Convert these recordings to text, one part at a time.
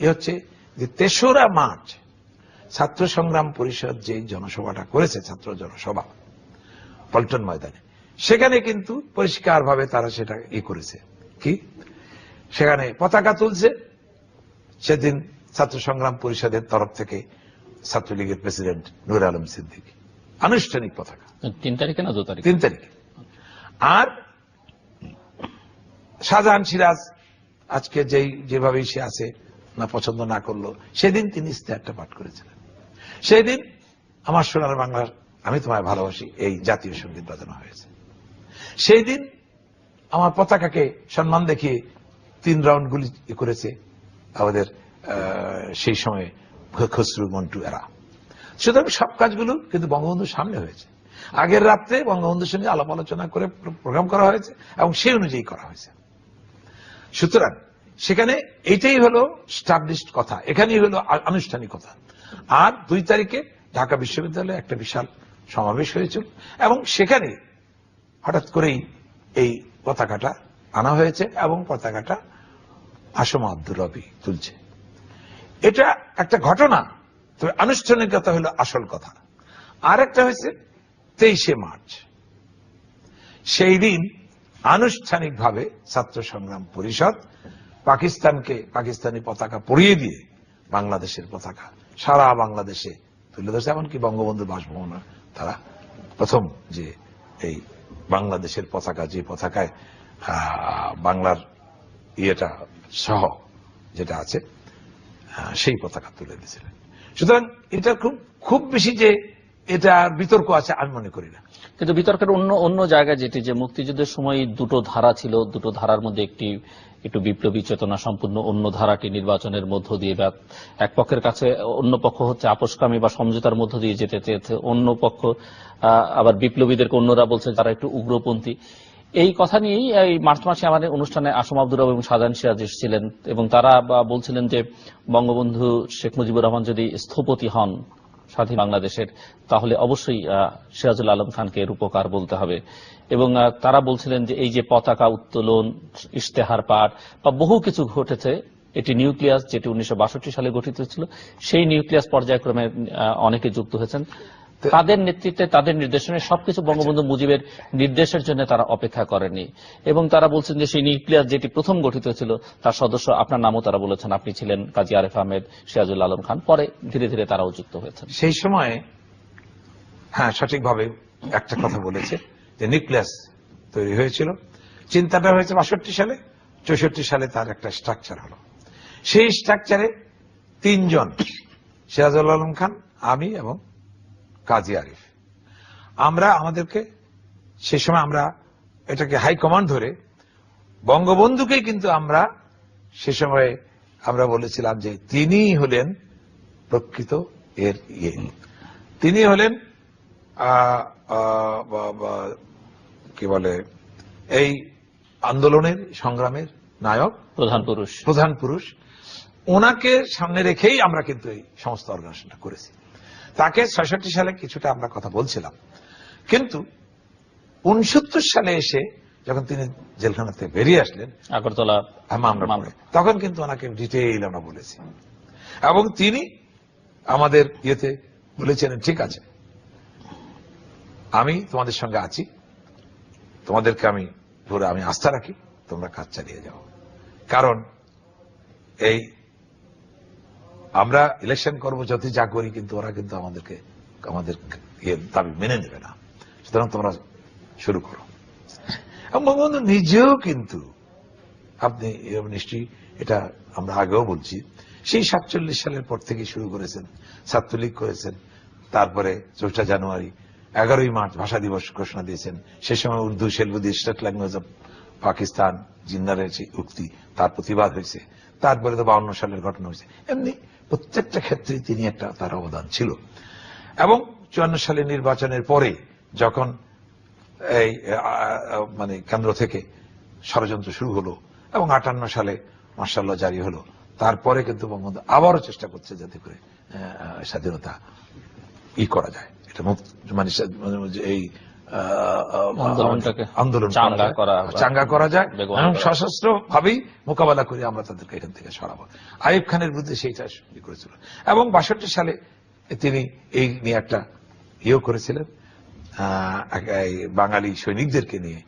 এ হচ্ছে যে তেসরা মার্চ ছাত্র সংগ্রাম পরিষদ যে জনসভাটা করেছে ছাত্র জনসভা পল্টন ময়দানে। সেখানে কিন্তু পরিষ্কারভাবে তারা সেটা ই করেছে। কি? সেখানে পতাকা তুলছে। সেদিন ছাত্র সংগ্রাম পরিষদের তরফ থেকে ছাত্রলীগের প্রেসিডেন্ট নুর আলম সিদ্দিকী। আনুষ্ঠানিক পতাকা। তিন তারিখে না দু তারিখে? তিন তারিখে। আর শাহজাহান সিরাজ আজকে যেই যেভাবে সে আছে না পছন্দ না করল, সেদিন তিনি ইস্তেহারটা পাঠ করেছিলেন। সেদিন আমার সোনার বাংলার আমি তোমায় ভালোবাসি, এই জাতীয় সংগীত বাজানো হয়েছে। সেই দিন আমার পতাকাকে সম্মান দেখিয়ে তিন রাউন্ড গুলি করেছে আমাদের সেই সময়ে খসরু মন্টু এরা। সুতরাং সব কাজগুলো কিন্তু বঙ্গবন্ধুর সামনে হয়েছে। আগের রাত্রে বঙ্গবন্ধুর সঙ্গে আলাপ আলোচনা করে প্রোগ্রাম করা হয়েছে এবং সেই অনুযায়ী করা হয়েছে। সুতরাং সেখানে এটাই হলো স্টাবলিশড কথা। এখানেই হলো আনুষ্ঠানিকতা আর দুই তারিখে ঢাকা বিশ্ববিদ্যালয়ে একটা বিশাল সমাবেশ হয়েছিল এবং সেখানে হঠাৎ করেই এই পতাকাটা আনা হয়েছে এবং পতাকাটা আসম আব্দুর রবি তুলছে। এটা একটা ঘটনা, তবে আনুষ্ঠানিকতা হলো আসল কথা। আর একটা হয়েছে তেইশে মার্চ। সেই দিন আনুষ্ঠানিকভাবে ছাত্র সংগ্রাম পরিষদ পাকিস্তানকে পাকিস্তানি পতাকা পরিয়ে দিয়ে বাংলাদেশের পতাকা সারা বাংলাদেশে তুলে ধরছে। এমনকি বঙ্গবন্ধু বাসভবনে তারা প্রথম যে এই বাংলাদেশের পতাকা, যে পতাকায় বাংলার ইয়েটা সহ যেটা আছে সেই পতাকা তুলে দিয়েছিলেন। সুতরাং এটা খুব খুব বেশি যে এটা বিতর্ক আছে, আমি মনে করি না। কিন্তু বিতর্কের অন্য অন্য জায়গায় যেটি, যে মুক্তিযুদ্ধের সময় দুটো ধারা ছিল, দুটো ধারার মধ্যে একটি, একটু বিপ্লবী চেতনা সম্পূর্ণ, অন্য ধারাটি নির্বাচনের মধ্য দিয়ে বা এক পক্ষের কাছে, অন্য পক্ষ হচ্ছে আপোষকামী বা সমঝোতার মধ্য দিয়ে যেতে চেয়েছে, অন্য পক্ষ আবার বিপ্লবীদেরকে অন্যরা বলছে তারা একটু উগ্রপন্থী। এই কথা নিয়েই এই মার্চ মাসে আমাদের অনুষ্ঠানে আসম আব্দুর এবং সাজান সিরাজ এসেছিলেন এবং তারা বলছিলেন যে বঙ্গবন্ধু শেখ মুজিবুর রহমান যদি স্থপতি হন স্বাধীন বাংলাদেশের, তাহলে অবশ্যই সিরাজুল আলম খানকে রূপকার বলতে হবে। এবং তারা বলছিলেন যে এই যে পতাকা উত্তোলন, ইশতেহার পাঠ বা বহু কিছু ঘটেছে, এটি নিউক্লিয়াস, যেটি উনিশশো বাষট্টি সালে গঠিত ছিল সেই নিউক্লিয়াস পর্যায়ক্রমে অনেকে যুক্ত হয়েছেন। তাদের নেতৃত্বে, তাদের নির্দেশনে সবকিছু বঙ্গবন্ধু মুজিবের নির্দেশের জন্য তারা অপেক্ষা করেনি। এবং তারা বলছেন যে সেই নিউক্লিয়াস যেটি প্রথম গঠিত ছিল, তার সদস্য আপনার নামও তারা বলেছেন, আপনি ছিলেন কাজী আরেফ আহমেদ সিরাজুল আলম খান। পরে ধীরে ধীরে তারাও যুক্ত হয়েছেন। সেই সময়ে হ্যাঁ সঠিকভাবে একটা কথা বলেছে যে নিউক্লিয়াস তৈরি হয়েছিল। চিন্তাটা হয়েছে বাষট্টি সালে, চৌষট্টি সালে তার একটা স্ট্রাকচার হলো। সেই স্ট্রাকচারে তিনজন, সিরাজুল আলম খান, আমি এবং কাজী আরিফ। আমরা আমাদেরকে সেই সময় আমরা এটাকে হাই কমান্ড ধরে বঙ্গবন্ধুকেই কিন্তু আমরা সে সময়ে আমরা বলেছিলাম যে তিনি হলেন প্রকৃত এর ইয়ে। তিনি হলেন কি বলে এই আন্দোলনের সংগ্রামের নায়ক। প্রধান পুরুষ। প্রধান পুরুষ। ওনাকে সামনে রেখেই আমরা কিন্তু এই সমস্ত অর্গানাইজেশনটা করেছি। তাকে ছয়ষট্টি সালে কিছুটা আমরা কথা বলছিলাম। কিন্তু উনসত্তর সালে এসে যখন তিনি জেলখানা থেকে বেরিয়ে আসলেন আগরতলা হ্যাঁ। তখন কিন্তু ওনাকে ডিটেইল আমরা বলেছি। এবং তিনি আমাদের ইয়েতে বলেছেন ঠিক আছে আমি তোমাদের সঙ্গে আছি। তোমাদেরকে আমি পুরো আমি আস্থা রাখি তোমরা কাজ চালিয়ে যাও। কারণ এই আমরা ইলেকশন করব যত যা করি, কিন্তু ওরা কিন্তু আমাদেরকে, আমাদের ইয়ে দাবি মেনে নেবে না। সুতরাং তোমরা শুরু করো। বঙ্গবন্ধু নিজেও কিন্তু, আপনি নিশ্চয়ই এটা আমরা আগেও বলছি, সেই সাতচল্লিশ সালের পর থেকে শুরু করেছেন, ছাত্রলীগ করেছেন, তারপরে চৌঠা জানুয়ারি, এগারোই মার্চ ভাষা দিবস ঘোষণা দিয়েছেন, সে সময় Urdu shall be the state language of Pakistan জিন্দারের যে উক্তি, তার প্রতিবাদ হয়েছে, তারপরে তো বাউন্ন সালের ঘটনা হয়েছে, এমনি প্রত্যেকটা ক্ষেত্রে তিনি একটা, তার অবদান ছিল। এবং চুয়ান্ন সালে নির্বাচনের পরে যখন এই মানে কেন্দ্র থেকে ষড়যন্ত্র শুরু হলো এবং আটান্ন সালে মার্শাল্লাহ জারি হলো, তারপরে কিন্তু বঙ্গবন্ধু আবারও চেষ্টা করছে যাতে করে স্বাধীনতা ই করা যায়। এটা মানে মানে এই আন্দোলন চাঙ্গা করা যায়। এবং সশস্ত্র ভাবেই মোকাবেলা করে আমরা তাদেরকে এখান থেকে সরাবো। আইব খানের বিরুদ্ধে সেইটা করেছিল। এবং বাষট্টি সালে তিনি এই নিয়ে একটা ইয়েও করেছিলেন। বাঙালি সৈনিকদেরকে নিয়ে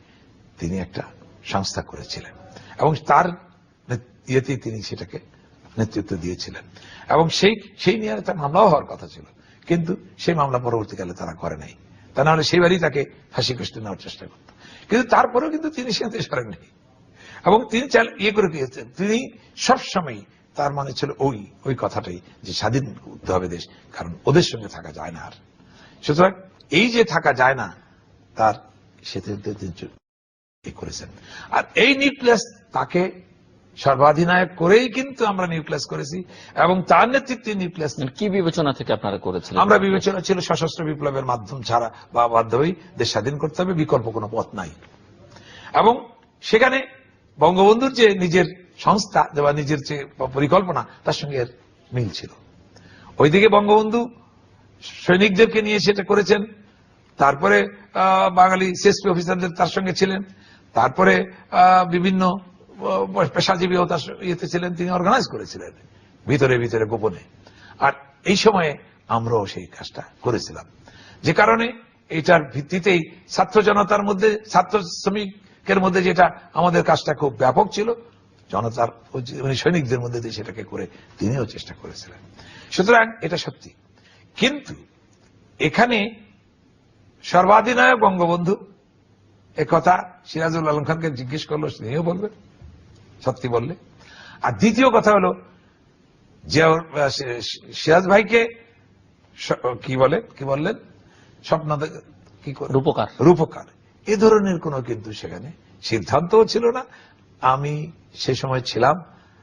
তিনি একটা সংস্থা করেছিলেন। এবং তার ইয়েতেই তিনি সেটাকে নেতৃত্ব দিয়েছিলেন। এবং সেই সেই নিয়ে তার মামলাও হওয়ার কথা ছিল। কিন্তু সেই মামলা পরবর্তীকালে তারা করে নাই। তা নাহলে সেইবারই তাকে ফাঁসি কষ্ট নেওয়ার চেষ্টা করত। কিন্তু তারপরেও কিন্তু তিনি সেখানে সরেননি। এবং তিনি চাল ইয়ে করে দিয়েছেন তিনি সবসময় তার মানে ছিল ওই ওই কথাটাই যে স্বাধীন করতে হবে দেশ, কারণ ওদের সঙ্গে থাকা যায় না আর। সুতরাং এই যে থাকা যায় না, তার সেতে করেছেন। আর এই নিউক্লিয়াস তাকে সর্বাধিনায়ক করেই কিন্তু আমরা নিউক্লিয়াস করেছি এবং তার নেতৃত্বে নিউক্লিয়াস কি বিবেচনা থেকে আপনারা করেছিলেন? আমরা বিবেচনা ছিল সশস্ত্র বিপ্লবের মাধ্যম ছাড়া বা বাধ্য হয়েই দেশ স্বাধীন করতে হবে বিকল্প কোনো পথ নাই। এবং সেখানে বঙ্গবন্ধুর যে নিজের সংস্থা বা নিজের যে পরিকল্পনা তার সঙ্গে এর মিল ছিল। ওইদিকে বঙ্গবন্ধু সৈনিকদেরকে নিয়ে সেটা করেছেন তারপরে বাঙালি সিএসপি অফিসারদের তার সঙ্গে ছিলেন তারপরে বিভিন্ন পেশাজীবী তার ইয়েতে ছিলেন, তিনি অর্গানাইজ করেছিলেন, ভিতরে ভিতরে, গোপনে। আর এই সময়ে আমরাও সেই কাজটা করেছিলাম। যে কারণে এটার ভিত্তিতেই ছাত্র জনতার মধ্যে, ছাত্র শ্রমিকের মধ্যে যেটা আমাদের কাজটা খুব ব্যাপক ছিল, জনতার মানে সৈনিকদের মধ্যে দিয়ে সেটাকে করে তিনিও চেষ্টা করেছিলেন। সুতরাং এটা সত্যি। কিন্তু এখানে সর্বাধিনায়ক বঙ্গবন্ধু, একথা সিরাজুল আলম খানকে জিজ্ঞেস করল তিনিও বলবেন সত্যি বললে। আর দ্বিতীয় কথা হলো সিরাজ ভাইকে কি বলে কি বললেন? স্বপ্ন কি রূপকার। রূপকার। এ ধরনের কোনো কিন্তু সেখানে সিদ্ধান্তও ছিল না। আমি সে সময় ছিলাম।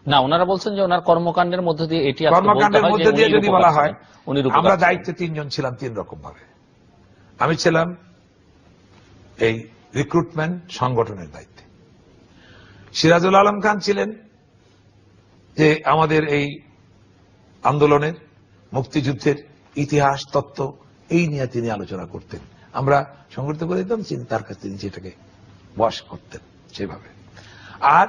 না ওনারা বলছেন যে ওনার কর্মকাণ্ডের মধ্যে দিয়ে এটি কর্মকাণ্ডের মধ্যে দিয়ে যদি বলা হয় আমরা দায়িত্বে তিনজন ছিলাম তিন রকম ভাবে আমি ছিলাম এই রিক্রুটমেন্ট সংগঠনের দায়িত্বে। সিরাজুল আলম খান ছিলেন যে আমাদের এই আন্দোলনের মুক্তিযুদ্ধের ইতিহাস, তত্ত্ব, এই নিয়ে তিনি আলোচনা করতেন। আমরা সংগঠিত করে দিতাম, তিনি তার কাছে তিনি সেটাকে বস করতেন সেভাবে। আর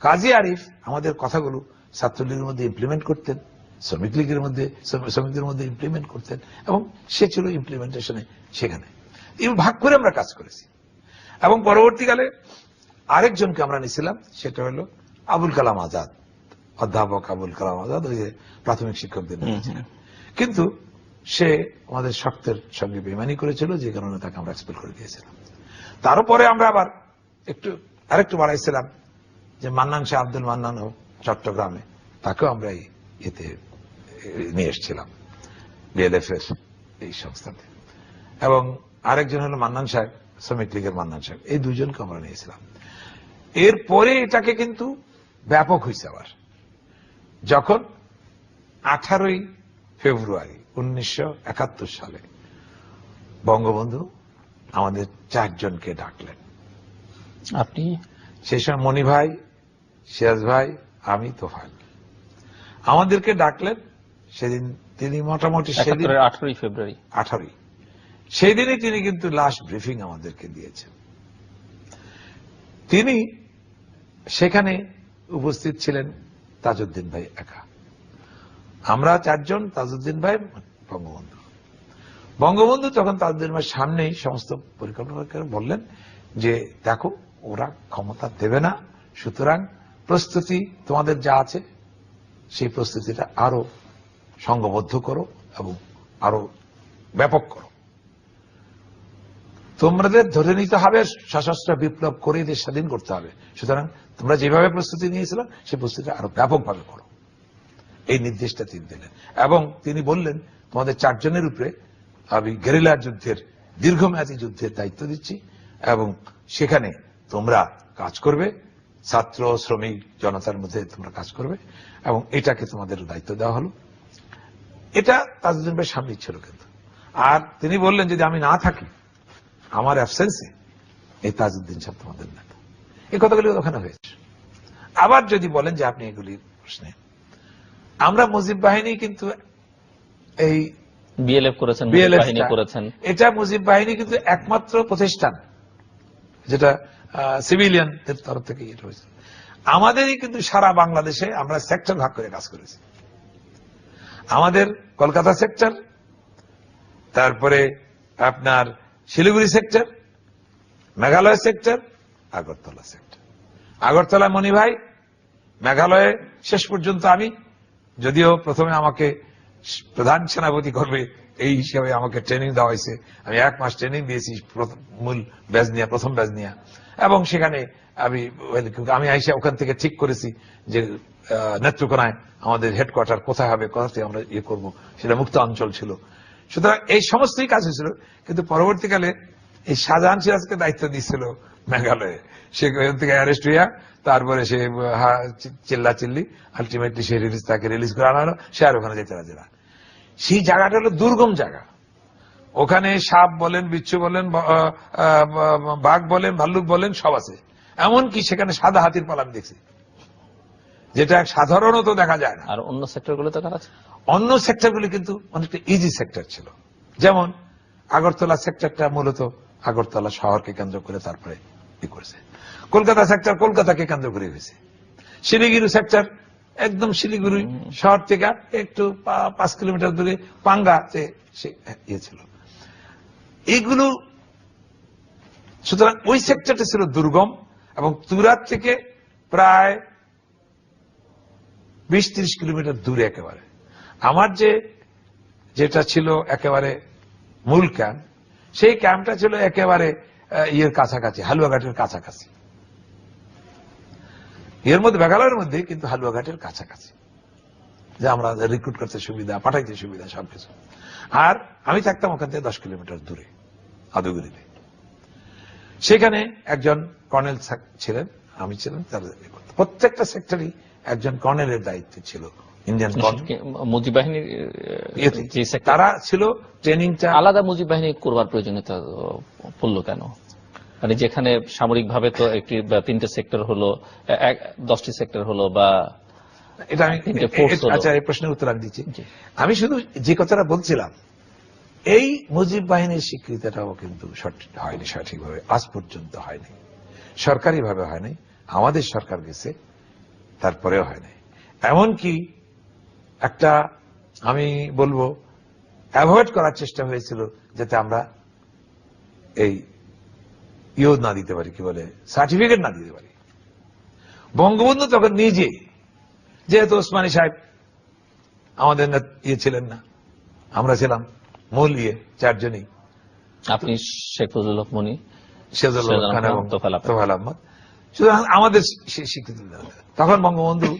কাজী আরিফ আমাদের কথাগুলো ছাত্রলীগের মধ্যে ইমপ্লিমেন্ট করতেন, শ্রমিক লীগের মধ্যে শ্রমিকদের মধ্যে ইমপ্লিমেন্ট করতেন এবং সে ছিল ইমপ্লিমেন্টেশনে সেখানে। ভাগ করে আমরা কাজ করেছি। এবং পরবর্তীকালে আরেকজনকে আমরা নিছিলাম সেটা হলো আবুল কালাম আজাদ অধ্যাপক আবুল কালাম আজাদ ওই যে প্রাথমিক শিক্ষকদের নিয়েছিলেন। কিন্তু সে আমাদের শক্তের সঙ্গে বেমানি করেছিল যে কারণে তাকে আমরা এক্সপেল করে দিয়েছিলাম। তারও পরে আমরা আবার একটু আরেকটু বাড়াইছিলাম যে মান্নান শাহ আব্দুল মান্নান ও চট্টগ্রামে তাকেও আমরা এতে নিয়ে এসেছিলাম বিএলএফ এর এই সংস্থাতে। এবং আরেকজন হলো মান্নান সাহেব শ্রমিক লীগের মান্নান সাহেব এই দুইজনকে আমরা নিয়েছিলাম। এরপরে এটাকে কিন্তু ব্যাপক হয়েছে আবার। যখন আঠারোই ফেব্রুয়ারি উনিশশো একাত্তর সালে বঙ্গবন্ধু আমাদের চারজনকে ডাকলেন। আপনি? সেই সময় মণি ভাই সিরাজ ভাই আমি তোফাল আমাদেরকে ডাকলেন সেদিন তিনি মোটামুটি সেদিন আঠারোই ফেব্রুয়ারি। আঠারোই। সেই দিনই তিনি কিন্তু লাস্ট ব্রিফিং আমাদেরকে দিয়েছেন। তিনি সেখানে উপস্থিত ছিলেন তাজউদ্দিন ভাই একা। আমরা চারজন তাজউদ্দিন ভাই, বঙ্গবন্ধু। বঙ্গবন্ধু তখন তাজউদ্দিন ভাই সামনেই সমস্ত পরিকল্পনা বললেন যে, দেখো, ওরা ক্ষমতা দেবে না। সুতরাং প্রস্তুতি তোমাদের যা আছে, সেই প্রস্তুতিটা আরও সংঘবদ্ধ করো এবং আরও ব্যাপক করো। তোমাদের ধরে নিতে হবে, সশস্ত্র বিপ্লব করে দেশ স্বাধীন করতে হবে। সুতরাং তোমরা যেভাবে প্রস্তুতি নিয়েছিল, সেই প্রস্তুতি আরও ব্যাপকভাবে করো। এই নির্দেশটা তিনি দিলেন। এবং তিনি বললেন, তোমাদের চারজনের উপরে আমি গেরিলার যুদ্ধের, দীর্ঘমেয়াদী যুদ্ধের দায়িত্ব দিচ্ছি, এবং সেখানে তোমরা কাজ করবে, ছাত্র, শ্রমিক, জনতার মধ্যে তোমরা কাজ করবে, এবং এটাকে তোমাদের দায়িত্ব দেওয়া হলো। এটা তাজউদ্দিন ভাই সামনে ছিল কিন্তু। আর তিনি বললেন, যদি আমি না থাকি আমার অ্যাবসেন্সে এই তাজউদ্দিন সাহেব তোমাদের নেতা। এই কথাগুলি ওখানে হয়েছে। আবার যদি বলেন যে আপনি এগুলির প্রশ্নে আমরা মুজিব বাহিনী কিন্তু এই বিএলএফ করেছেন বাহিনী করেছেন। এটা মুজিব বাহিনী কিন্তু একমাত্র প্রতিষ্ঠান যেটা সিভিলিয়ানদের তরফ থেকে এটা হয়েছে আমাদেরই কিন্তু সারা বাংলাদেশে আমরা সেক্টর ভাগ করে কাজ করেছি। আমাদের কলকাতা সেক্টর তারপরে আপনার Siliguri sector Meghalaya sector Agartala sector Agartala মণি ভাই, মেঘালয়ে শেষ পর্যন্ত আমি, যদিও প্রথমে আমাকে প্রধান সেনাপতি করবে এই হিসাবে আমাকে ট্রেনিং দেওয়া হয়েছে। আমি এক মাস ট্রেনিং দিয়েছি মূল ব্যাচ নিয়ে, প্রথম ব্যাচ নিয়ে। এবং সেখানে আমি আমি আইসা ওখান থেকে ঠিক করেছি যে নেত্রকোনায় আমাদের হেডকোয়ার্টার কোথায় হবে কোথা থেকে আমরা ইয়ে করব, সেটা মুক্ত অঞ্চল ছিল। সুতরাং এই সমস্তই কাজ হয়েছিল, কিন্তু পরবর্তীকালে এই শাহজাহান সিরাজকে দায়িত্ব দিচ্ছিল মেঘালয়ে। সে থেকে অ্যারেস্ট হইয়া তারপরে সে চিল্লা চিল্লি আলটিমেটলি সে রিলিজ তাকে রিলিজ করে আনা হলো, সে আর ওখানে যেতে রাজি না। সেই জায়গাটা হলো দুর্গম জায়গা। ওখানে সাপ বলেন, বিচ্ছু বলেন বাঘ বলেন, ভাল্লুক বলেন, সব আছে। এমনকি সেখানে সাদা হাতির পালান দেখছি। যেটা সাধারণত দেখা যায় না। আর অন্য সেক্টরগুলোতে কারা অন্য সেক্টরগুলি কিন্তু অনেকটা ইজি সেক্টর ছিল। যেমন আগরতলা সেক্টরটা মূলত আগরতলা শহরকে কেন্দ্র করে তারপরে ই করেছে। কলকাতা সেক্টর কলকাতাকে কেন্দ্র করে হয়েছে। শিলিগুড়ি সেক্টর একদম শিলিগুড়ি শহর থেকে একটু পাঁচ কিলোমিটার দূরে পাঙ্গাতে সে ইয়ে ছিল। এইগুলো সুতরাং ওই সেক্টরটা ছিল দুর্গম এবং তুরাত থেকে প্রায় বিশ ত্রিশ কিলোমিটার দূরে একেবারে। আমার যে, যেটা ছিল একেবারে মূল ক্যাম্প, সেই ক্যাম্পটা ছিল একেবারে ইয়ের কাছাকাছি, হালুয়াঘাটের কাছাকাছি। এর মধ্যে, মেঘালয়ের মধ্যে কিন্তু হালুয়াঘাটের কাছাকাছি, যে আমরা রিক্রুট করতে সুবিধা, পাঠাইতে সুবিধা সবকিছু। আর আমি থাকতাম ওখান থেকে দশ কিলোমিটার দূরে আদুগুড়িতে সেখানে একজন কর্নেল ছিলেন, আমি ছিলাম, তার প্রত্যেকটা সেক্টরই একজন কর্নেলের দায়িত্ব ছিল ইন্ডিয়ান মুজিব বাহিনীর আহ, ইয়েতে। যে সেক্টর তারা ছিল ট্রেনিংটা আলাদা মুজিব বাহিনী করবার প্রয়োজনীয়তা পড়ল কেন? মানে যেখানে সামরিক ভাবে তো একটি তিনটে সেক্টর হলো দশটি সেক্টর হলো বা এটা আমি। আচ্ছা এই প্রশ্নের উত্তর আমি দিচ্ছি। আমি শুধু যে কথাটা বলছিলাম এই মুজিব বাহিনীর স্বীকৃতিটাও কিন্তু সঠিক হয়নি সঠিকভাবে আজ পর্যন্ত হয়নি। সরকারিভাবে হয়নি। আমাদের সরকার গেছে তারপরেও হয়নি এমনকি একটা আমি বলব অ্যাভয়েড করার চেষ্টা হয়েছিল যাতে আমরা এই ইও না দিতে পারি কি বলে সার্টিফিকেট না দিতে পারি। বঙ্গবন্ধু তখন নিজে যেহেতু ওসমানী সাহেব আমাদের ইয়ে ছিলেন না আমরা ছিলাম মূল ইয়ে চারজনই। আপনি শেখ ফজলুল হক মনি তোফায়েল আহমেদ। সুতরাং আমাদের স্বীকৃতি। তখন বঙ্গবন্ধু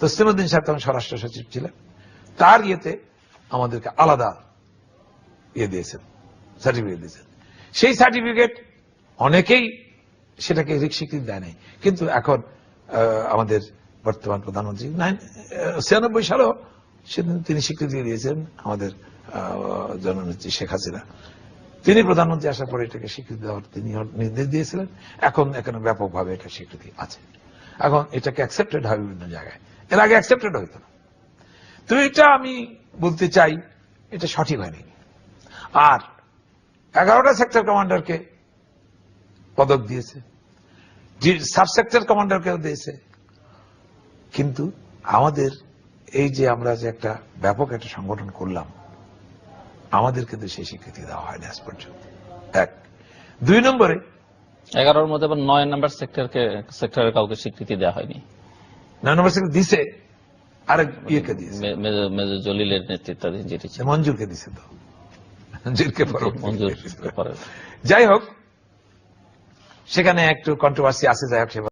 তসলিমুদ্দিন সাহেব তখন স্বরাষ্ট্র সচিব ছিলেন। তার ইয়েতে আমাদেরকে আলাদা ইয়ে দিয়েছেন সার্টিফিকেট দিয়েছেন। সেই সার্টিফিকেট অনেকেই সেটাকে স্বীকৃতি দেয় নাই। কিন্তু এখন আমাদের বর্তমান প্রধানমন্ত্রী, নাইন ছিয়ানব্বই সালেও সেদিন তিনি স্বীকৃতি দিয়েছেন আমাদের জননেত্রী শেখ হাসিনা। তিনি প্রধানমন্ত্রী আসার পরে এটাকে স্বীকৃতি দেওয়ার তিনি নির্দেশ দিয়েছিলেন। এখন এখানে ব্যাপকভাবে এটা স্বীকৃতি আছে। এখন এটাকে অ্যাকসেপ্টেড হয় বিভিন্ন জায়গায়। এর আগে অ্যাকসেপ্টেড হইতো না। তো এটা আমি বলতে চাই, এটা সঠিক হয়নি। আর এগারোটা সেক্টর কমান্ডারকে পদক দিয়েছে। সাব সেক্টর কমান্ডারকেও দিয়েছে। কিন্তু আমাদের এই যে আমরা যে একটা ব্যাপক একটা সংগঠন করলাম আমাদের কিন্তু সেই স্বীকৃতি দেওয়া হয়নি আজ পর্যন্ত। এক। দুই নম্বরে এগারোর মধ্যে আবার নয় নাম্বার সেক্টরকে সেক্টরের কাউকে স্বীকৃতি দেওয়া হয়নি। নয় নম্বর স্বীকৃতি দিছে আরেক ইয়েকে দিয়েছে। মেজর জলিলের নেতৃত্বাধীন যেটি মঞ্জুরকে দিছে তো। মঞ্জুরকে মঞ্জুর যাই হোক সেখানে একটু কন্ট্রোভার্সি আছে যাই হোক